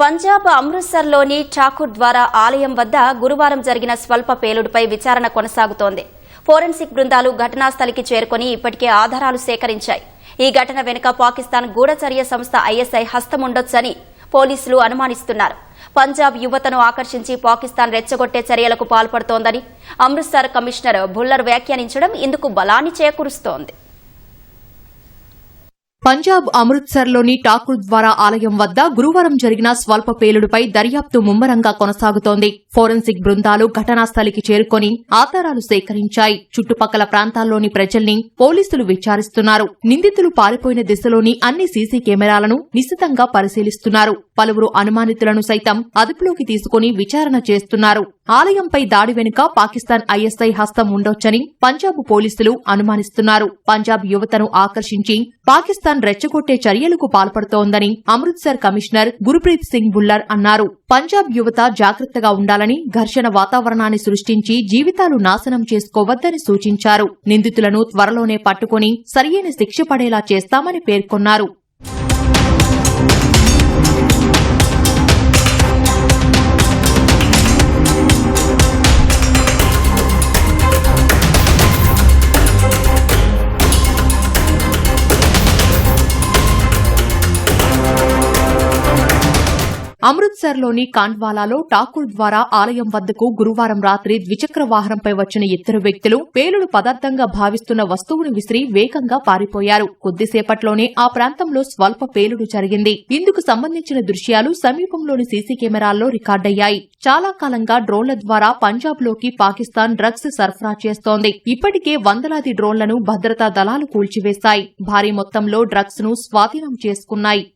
పంజాబ్ అమృత్సర్లోని ఠాకూర్ ద్వారా ఆలయం వద్ద గురువారం జరిగిన స్వల్ప పేలుడుపై విచారణ కొనసాగుతోంది. ఫోరెన్సిక్ బృందాలు ఘటనా స్థలికి చేరుకుని ఇప్పటికే ఆధారాలు సేకరించాయి. ఈ ఘటన వెనుక పాకిస్తాన్ గూఢచర్య సంస్థ ఐఎస్ఐ హస్తముండొచ్చని పోలీసులు అనుమానిస్తున్నారు. పంజాబ్ యువతను ఆకర్షించి పాకిస్తాన్ రెచ్చగొట్టే చర్యలకు పాల్పడుతోందని అమృత్సర్ కమిషనర్ భుల్లర్ వ్యాఖ్యానించడం ఇందుకు బలాన్ని చేకూరుస్తోంది. పంజాబ్ అమృత్సర్లోని ఠాకూర్ ద్వారా ఆలయం వద్ద గురువారం జరిగిన స్వల్ప పేలుడుపై దర్యాప్తు ముమ్మరంగా కొనసాగుతోంది. ఫోరెన్సిక్ బృందాలు ఘటనా స్థలికి చేరుకొని ఆధారాలు సేకరించాయి. చుట్టుపక్కల ప్రాంతాల్లోని ప్రజల్ని పోలీసులు విచారిస్తున్నారు. నిందితులు పారిపోయిన దిశలోని అన్ని సీసీ కెమెరాలను నిశితంగా పరిశీలిస్తున్నారు. పలువురు అనుమానితులను సైతం అదుపులోకి తీసుకుని విచారణ చేస్తున్నారు. ఆలయంపై దాడి వెనుక పాకిస్తాన్ ఐఎస్ఐ హస్తం ఉండొచ్చని పంజాబ్ పోలీసులు అనుమానిస్తున్నారు. పంజాబ్ యువతను ఆకర్షించి పాకిస్తాన్ రెచ్చగొట్టే చర్యలకు పాల్పడుతోందని అమృత్సర్ కమిషనర్ గురుప్రీత్ సింగ్ బుల్లర్ అన్నారు. పంజాబ్ యువత జాగ్రత్తగా ఉండాలని ఘర్షణ వాతావరణాన్ని సృష్టించి జీవితాలు నాశనం చేసుకోవద్దని సూచించారు. నిందితులను త్వరలోనే పట్టుకుని సరియైన శిక్ష పడేలా చేస్తామని పేర్కొన్నారు. అమృత్సర్లోని కాండ్వాలాలో ఠాకూర్ ద్వారా ఆలయం వద్దకు గురువారం రాత్రి ద్విచక్ర వాహనంపై వచ్చిన ఇద్దరు వ్యక్తులు పేలుడు పదార్థంగా భావిస్తున్న వస్తువును విసిరి వేగంగా పారిపోయారు. కొద్దిసేపట్లోనే ఆ ప్రాంతంలో స్వల్ప పేలుడు జరిగింది. ఇందుకు సంబంధించిన దృశ్యాలు సమీపంలోని సీసీ కెమెరాల్లో రికార్డయ్యాయి. చాలా కాలంగా డ్రోన్ల ద్వారా పంజాబ్లోకి పాకిస్తాన్ డ్రగ్స్ సరఫరా చేస్తోంది. ఇప్పటికే వందలాది డ్రోన్లను భద్రతా దళాలు కూల్చివేశాయి. భారీ మొత్తంలో డ్రగ్స్ను స్వాధీనం చేసుకున్నాయి.